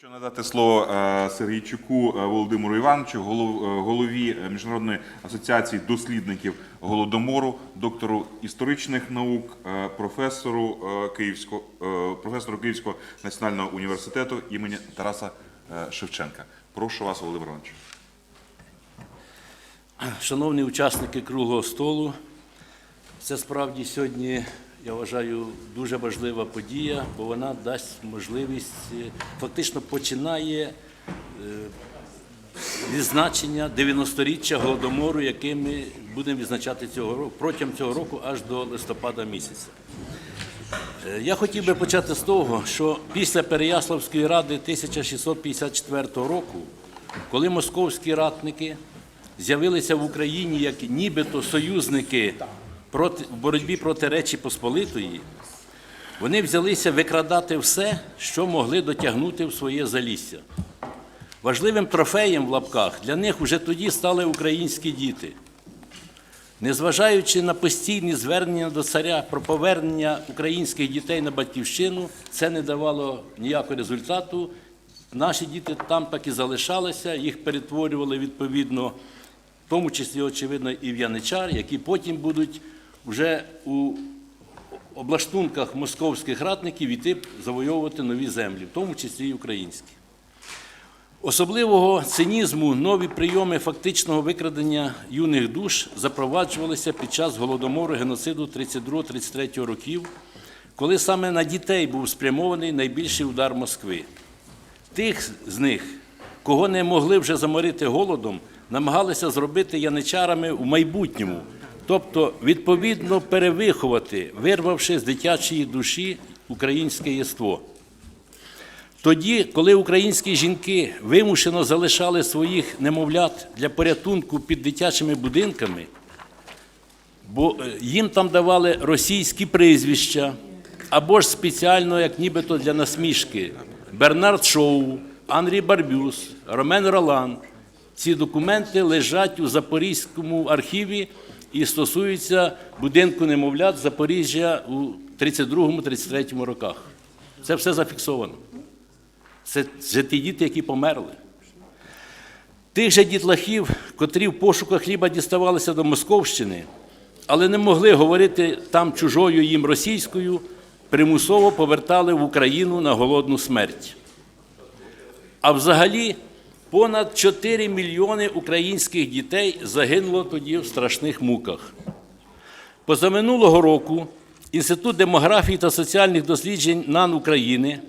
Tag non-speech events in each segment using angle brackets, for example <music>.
Хочу надати слово е, Сергійчуку е, Володимиру Івановичу, е, голові Міжнародної асоціації дослідників голодомору, доктору історичних наук, професору Київського професору Київського національного університету імені Тараса Шевченка. Прошу вас, Володимир Іванович. Шановні учасники круглого столу, це справді сьогодні, я вважаю, дуже важлива подія, бо вона дасть можливість, е, фактично починає е, відзначення 90-річчя Голодомору, який ми будемо відзначати цього року, протягом цього року аж до листопада місяця. Е, Я хотів би почати з того, що після Переяславської ради 1654 року, коли московські ратники з'явилися в Україні як нібито союзники проти, в боротьбі проти Речі Посполитої, вони взялися викрадати все, що могли дотягнути в своє залісся. Важливим трофеєм в лапках для них вже тоді стали українські діти. Незважаючи на постійні звернення до царя про повернення українських дітей на батьківщину, це не давало ніякого результату. Наші діти там так і залишалися, їх перетворювали відповідно, в тому числі, очевидно, і в яничар, які потім будуть вже у облаштунках московських ратників іти завойовувати нові землі, в тому числі і українські. Особливого цинізму нові прийоми фактичного викрадення юних душ запроваджувалися під час голодомору геноциду 32-33 років, коли саме на дітей був спрямований найбільший удар Москви. Тих з них, кого не могли вже заморити голодом, намагалися зробити яничарами в майбутньому, тобто відповідно перевиховати, вирвавши з дитячої душі українське єство. Тоді, коли українські жінки вимушено залишали своїх немовлят для порятунку під дитячими будинками, бо е, їм там давали російські прізвища, або ж спеціально, як нібито для насмішки, Бернард Шоу, Анрі Барбюс, Ромен Ролан. Ці документи лежать у Запорізькому архіві і стосуються будинку немовлят Запоріжжя у 32-33 роках. Це все зафіксовано. Це вже ті діти, які померли. Тих же дітлахів, котрі в пошуках хліба діставалися до Московщини, але не могли говорити там чужою їм російською, примусово повертали в Україну на голодну смерть. А взагалі понад 4 мільйони українських дітей загинуло тоді в страшних муках. Позаминулого року Інститут демографії та соціальних досліджень НАН України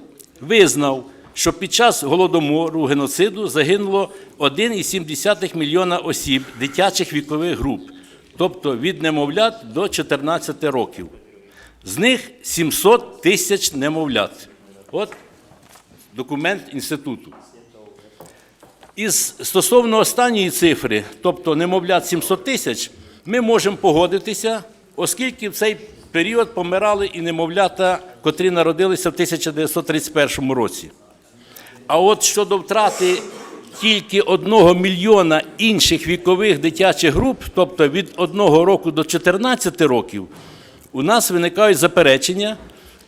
визнав, що під час голодомору геноциду загинуло 1,7 мільйона осіб дитячих вікових груп, тобто від немовлят до 14 років. З них 700 тисяч немовлят. От документ інституту. Із стосовно останньої цифри, тобто немовлят 700 тисяч, ми можемо погодитися, оскільки в цей період помирали і немовлята, котрі народилися в 1931 році. А от щодо втрати тільки одного мільйона інших вікових дитячих груп, тобто від одного року до 14 років, у нас виникають заперечення,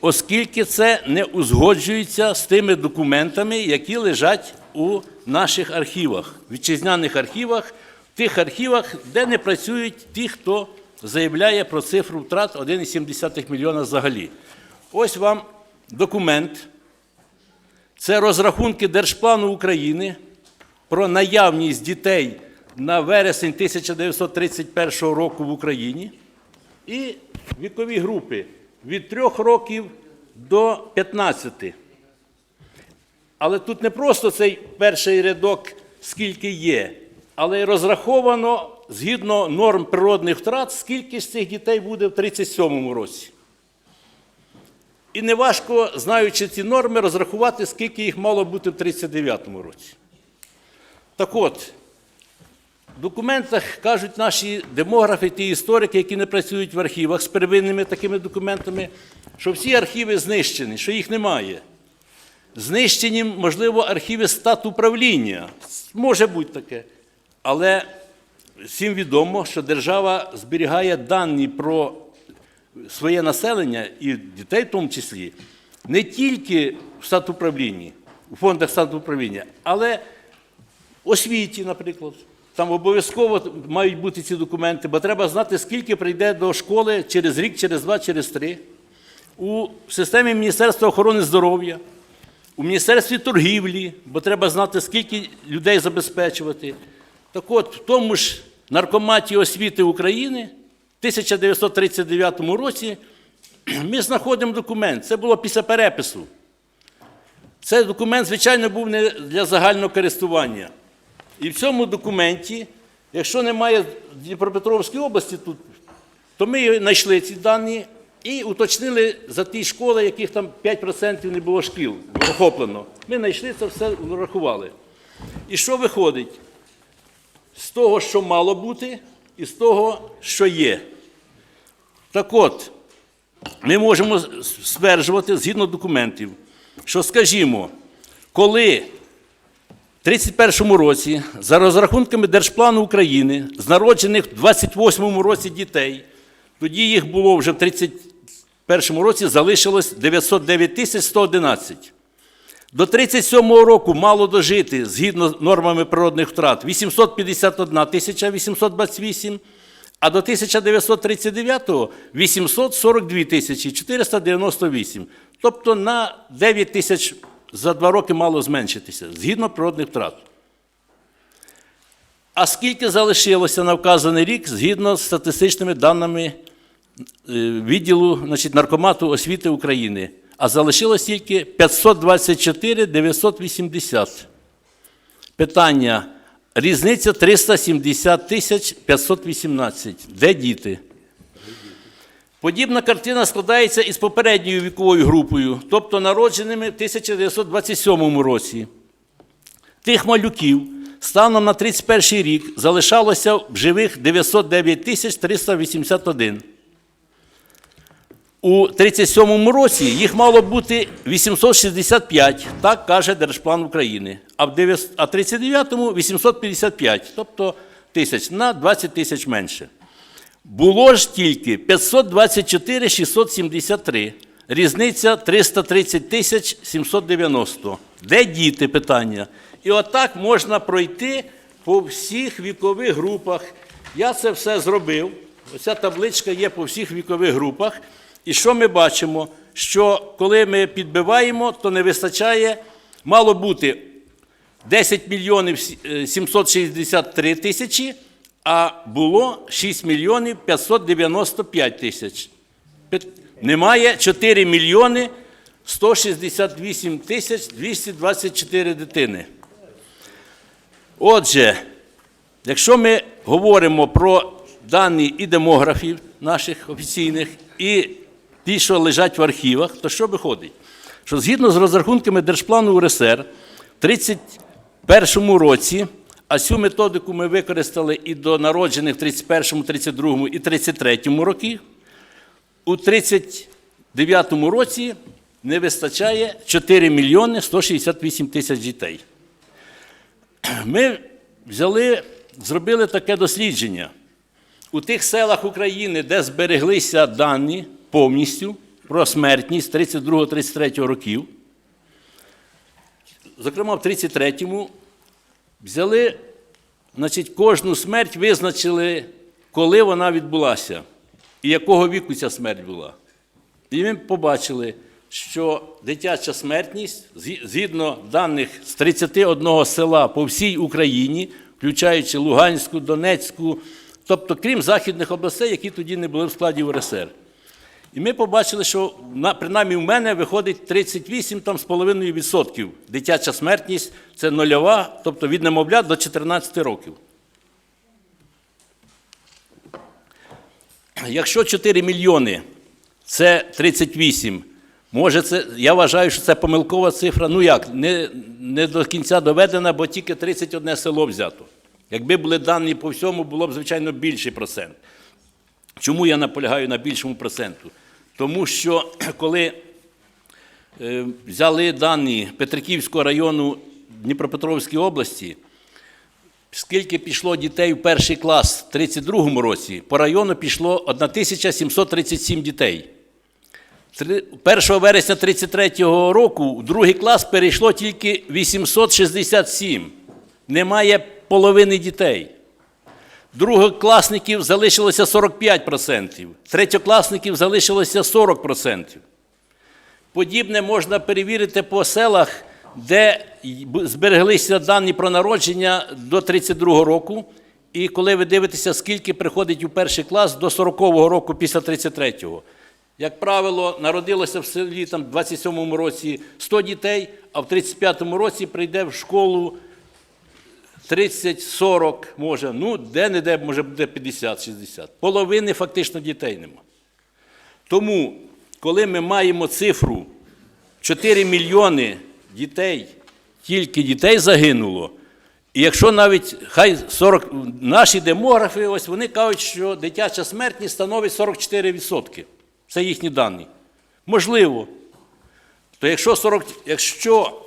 оскільки це не узгоджується з тими документами, які лежать у наших архівах, вітчизняних архівах, тих архівах, де не працюють ті, хто заявляє про цифру втрат 1,7 мільйона взагалі. Ось вам документ. Це розрахунки Держплану України про наявність дітей на вересень 1931 року в Україні і вікові групи від 3 років до 15. Але тут не просто цей перший рядок, скільки є, але розраховано згідно норм природних втрат, скільки з цих дітей буде в 37 році. І неважко, знаючи ці норми, розрахувати, скільки їх мало бути в 39-му році. Так от, в документах кажуть наші демографи, ті історики, які не працюють в архівах з первинними такими документами, що всі архіви знищені, що їх немає. Знищені, можливо, архіви статуправління. Може бути таке. Але всім відомо, що держава зберігає дані про своє населення і дітей в тому числі, не тільки в статуправлінні, у фондах самоуправління. Але освіті, наприклад, там обов'язково мають бути ці документи, бо треба знати, скільки прийде до школи через рік, через два, через три. У системі Міністерства охорони здоров'я, у Міністерстві торгівлі, бо треба знати, скільки людей забезпечувати. Так от, в тому ж наркоматі освіти України в 1939 році <clears throat> ми знаходимо документ. Це було після перепису. Цей документ, звичайно, був не для загального користування. І в цьому документі, якщо немає Дніпропетровської області тут, то ми знайшли ці дані і уточнили за ті школи, яких там 5% не було шкіл охоплено. Ми знайшли це все, врахували. І що виходить? З того, що мало бути, і з того, що є. Так от, ми можемо стверджувати згідно документів, що, скажімо, коли в 31 році, за розрахунками Держплану України, з народжених в 28-му році дітей, тоді їх було вже в 31 році залишилось 909 тисяч 111. До 37 року мало дожити, згідно з нормами природних втрат, 851 тисяча 828, а до 1939-го 842 тисячі 498. Тобто на 9 тисяч за два роки мало зменшитися, згідно природних втрат. А скільки залишилося на вказаний рік згідно з статистичними даними відділу значить, наркомату освіти України? А залишилось тільки 524 980. Питання. Різниця 370 тисяч 518. Де діти? Подібна картина складається із попередньою віковою групою, тобто народженими в 1927 році. Тих малюків станом на 31 рік залишалося в живих 909 тисяч 381. У 37 році їх мало бути 865, так каже Держплан України, а в 39-му 855, тобто тисяч на 20 тисяч менше. Було ж тільки 524 673, різниця 330 тисяч 790. Де діти питання? І отак можна пройти по всіх вікових групах. Я це все зробив. Оця табличка є по всіх вікових групах. І що ми бачимо? Що коли ми підбиваємо, то не вистачає, мало бути 10 мільйонів е, 763 тисячі, а було 6 мільйонів 595 тисяч. Немає 4 мільйони 168 тисяч 224 дитини. Отже, якщо ми говоримо про дані і демографів наших офіційних, і ті, що лежать в архівах, то що виходить? Що згідно з розрахунками Держплану УРСР, в 31 році, а цю методику ми використали і до народжених в 31, 32 і 33 років, у 39 році не вистачає 4 мільйони 168 тисяч дітей. Ми взяли, зробили таке дослідження. У тих селах України, де збереглися дані повністю про смертність 32-33 років, зокрема в 33-му, взяли, значить, кожну смерть визначили, коли вона відбулася і якого віку ця смерть була. І ми побачили, що дитяча смертність, згідно даних з 31 села по всій Україні, включаючи Луганську, Донецьку, тобто крім західних областей, які тоді не були в складі УРСР. І ми побачили, що принаймні в мене виходить 38 там, з половиною відсотків. Дитяча смертність це нульова, тобто від немовля до 14 років. Якщо 4 мільйони це 38, може це, я вважаю, що це помилкова цифра. Ну як, не, не до кінця доведена, бо тільки 31 село взято. Якби були дані по всьому, було б, звичайно, більший процент. Чому я наполягаю на більшому проценту? Тому що коли е, взяли дані Петриківського району Дніпропетровської області, скільки пішло дітей в перший клас в 32-му році, по району пішло 1737 дітей. 1 вересня 33-го року в другий клас перейшло тільки 867. Немає половини дітей. Другокласників залишилося 45%, третьокласників залишилося 40%. Подібне можна перевірити по селах, де збереглися дані про народження до 32 року. І коли ви дивитеся, скільки приходить у перший клас до 40-го року після 33-го. Як правило, народилося в селі там, в 27-му році 100 дітей, а в 35-му році прийде в школу 30-40, може, ну, де-не-де, може буде 50-60. Половини фактично дітей нема. Тому, коли ми маємо цифру 4 мільйони дітей, тільки дітей загинуло, і якщо навіть хай 40, наші демографи, ось вони кажуть, що дитяча смертність становить 44%. Це їхні дані. Можливо. То якщо, 40, якщо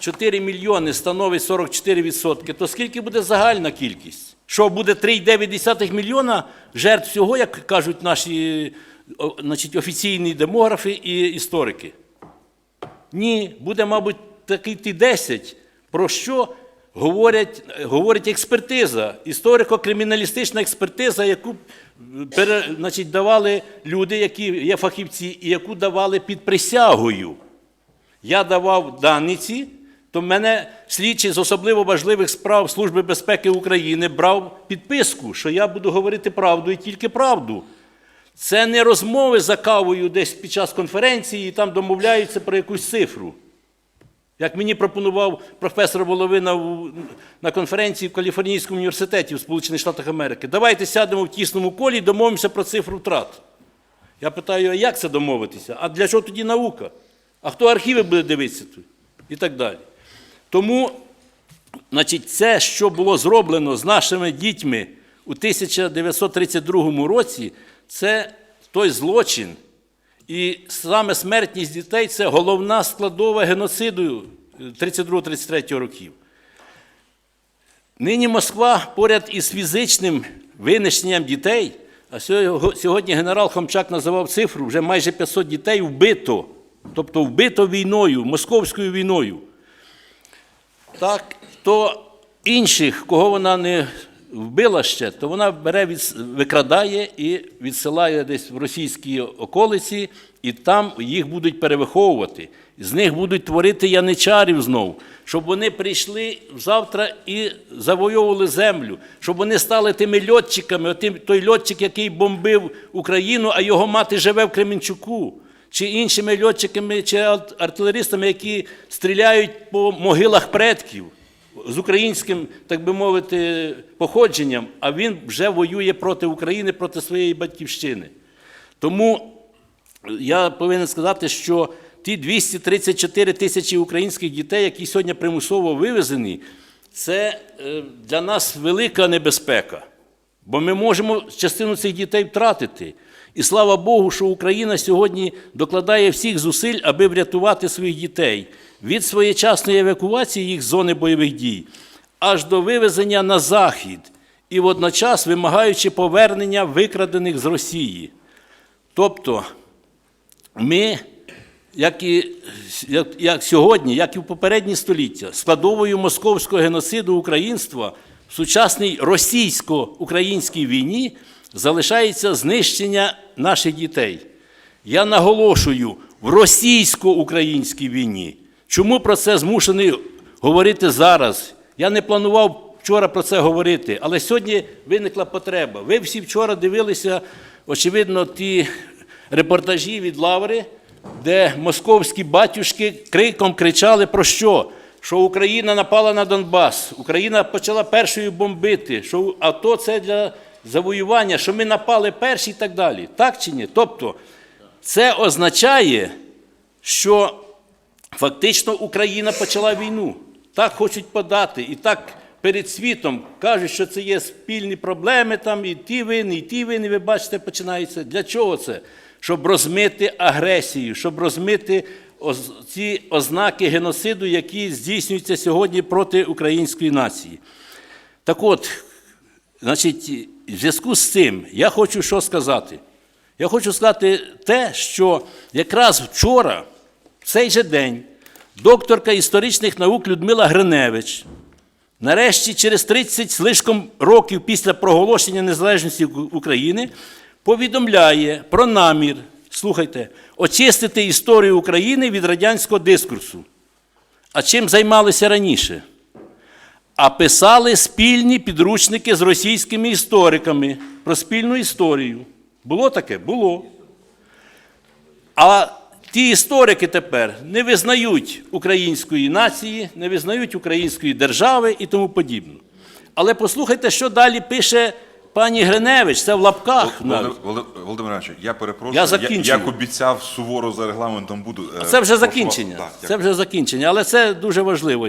4 мільйони становить 44%, то скільки буде загальна кількість? Що буде 3,9 мільйона жертв всього, як кажуть наші значить, офіційні демографи і історики? Ні, буде, мабуть, такий ти 10. Про що говорять, говорить експертиза, історико-криміналістична експертиза, яку пере, значить, давали люди, які є фахівці, і яку давали під присягою. Я давав дані ці, то мене слідчий з особливо важливих справ Служби безпеки України брав підписку, що я буду говорити правду і тільки правду. Це не розмови за кавою десь під час конференції, і там домовляються про якусь цифру. Як мені пропонував професор Воловина на конференції в Каліфорнійському університеті в Сполучених Штатах Америки, давайте сядемо в тісному колі і домовимося про цифру втрат. Я питаю, а як це домовитися? А для чого тоді наука? А хто архіви буде дивитися тут? І так далі. Тому, значить, це, що було зроблено з нашими дітьми у 1932 році, це той злочин. І саме смертність дітей це головна складова геноциду 32-33 років. Нині Москва поряд із фізичним винищенням дітей, а сьогодні генерал Хомчак називав цифру, вже майже 500 дітей вбито, тобто вбито війною, московською війною. Так, то інших, кого вона не вбила ще, то вона бере, від, викрадає і відсилає десь в російські околиці, і там їх будуть перевиховувати. З них будуть творити яничарів знову, щоб вони прийшли завтра і завойовували землю, щоб вони стали тими льотчиками, отим, той льотчик, який бомбив Україну, а його мати живе в Кременчуку чи іншими льотчиками, чи артилеристами, які стріляють по могилах предків з українським, так би мовити, походженням, а він вже воює проти України, проти своєї батьківщини. Тому я повинен сказати, що ті 234 тисячі українських дітей, які сьогодні примусово вивезені, це е, для нас велика небезпека. Бо ми можемо частину цих дітей втратити. І слава Богу, що Україна сьогодні докладає всіх зусиль, аби врятувати своїх дітей від своєчасної евакуації їх з зони бойових дій, аж до вивезення на захід, і водночас вимагаючи повернення викрадених з Росії. Тобто ми, як і як, як сьогодні, як і в попередні століття, складовою московського геноциду українства в сучасній російсько-українській війні залишається знищення наших дітей. Я наголошую в російсько-українській війні. Чому про це змушений говорити зараз? Я не планував вчора про це говорити, але сьогодні виникла потреба. Ви всі вчора дивилися, очевидно, ті репортажі від Лаври, де московські батюшки криком кричали про що? Що Україна напала на Донбас, Україна почала першою бомбити, що АТО це для завоювання, що ми напали перші і так далі. Так чи ні? Тобто, це означає, що фактично Україна почала війну. Так хочуть подати. І так перед світом кажуть, що це є спільні проблеми, там і ті вини, і ті вини, ви бачите, починаються. Для чого це? Щоб розмити агресію, щоб розмити ці ознаки геноциду, які здійснюються сьогодні проти української нації. Так от, значить, в зв'язку з цим я хочу що сказати. Я хочу сказати те, що якраз вчора, в цей же день, докторка історичних наук Людмила Гриневич, нарешті через 30 слишком років після проголошення незалежності України, повідомляє про намір, слухайте, очистити історію України від радянського дискурсу. А чим займалися раніше? А писали спільні підручники з російськими істориками про спільну історію. Було таке? Було. А ті історики тепер не визнають української нації, не визнають української держави і тому подібне. Але послухайте, що далі пише пані Гриневич, це в лапках. Володимир, Володимир Володимирович, я перепрошую. Я закінчую. як обіцяв суворо за регламентом буду. е, Це вже закінчення. Так, Це вже закінчення, але це дуже важливо.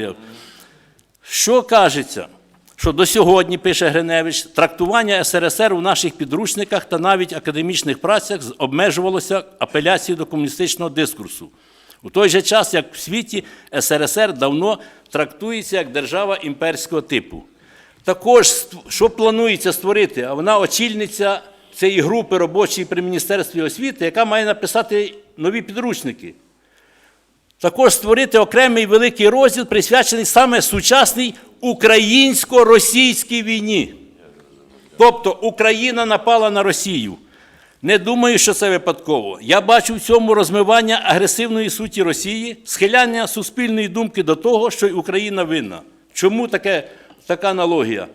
Що кажеться? Що до сьогодні, пише Гриневич, трактування СРСР у наших підручниках та навіть академічних працях обмежувалося апеляцією до комуністичного дискурсу. У той же час, як в світі СРСР давно трактується як держава імперського типу. Також, що планується створити, а вона очільниця цієї групи робочої при Міністерстві освіти, яка має написати нові підручники. Також створити окремий великий розділ, присвячений саме сучасній українсько-російській війні. Тобто Україна напала на Росію. Не думаю, що це випадково. Я бачу в цьому розмивання агресивної суті Росії, схиляння суспільної думки до того, що й Україна винна. Чому таке, така аналогія?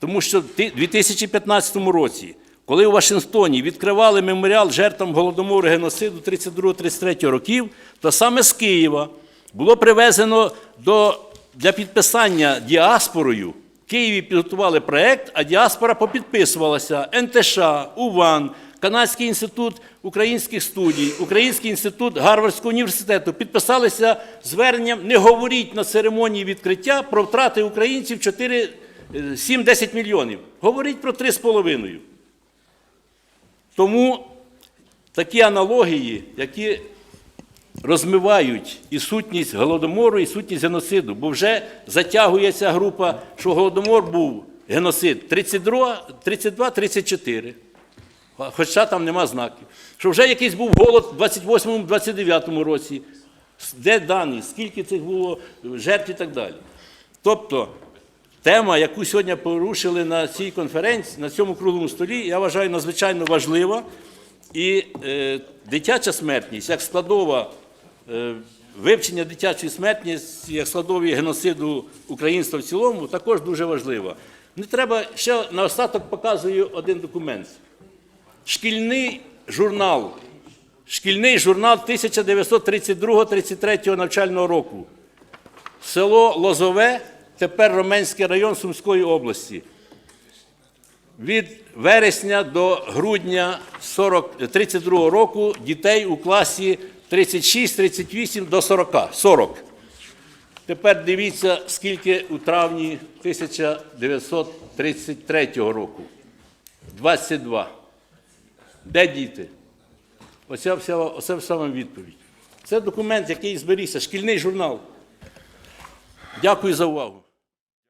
Тому що в ти- 2015 році, коли у Вашингтоні відкривали меморіал жертвам голодомору геноциду 32-33 років, то саме з Києва було привезено до, для підписання діаспорою. В Києві підготували проект, а діаспора попідписувалася НТШ, УВАН, Канадський інститут українських студій, Український інститут Гарвардського університету підписалися зверненням не говоріть на церемонії відкриття про втрати українців 4, е, 7-10 мільйонів. Говоріть про 3,5. Тому такі аналогії, які розмивають і сутність голодомору, і сутність геноциду, бо вже затягує ця група, що голодомор був геноцид 32-34, хоча там нема знаків. Що вже якийсь був голод в 28-29 році. Де дані, скільки цих було жертв і так далі. Тобто, тема, яку сьогодні порушили на цій конференції, на цьому круглому столі, я вважаю надзвичайно важлива. І е, дитяча смертність як складова е, вивчення дитячої смертності, як складові геноциду українства в цілому, також дуже важлива. Не треба ще наостаток показую один документ. Шкільний журнал. Шкільний журнал 1932-33 навчального року. Село Лозове, тепер Роменський район Сумської області. Від вересня до грудня 40, 32 року дітей у класі 36-38 до 40. 40. Тепер дивіться, скільки у травні 1933 року. 22. Де діти? Оця вся, оце вся вам відповідь. Це документ, який зберігся, шкільний журнал. Дякую за увагу.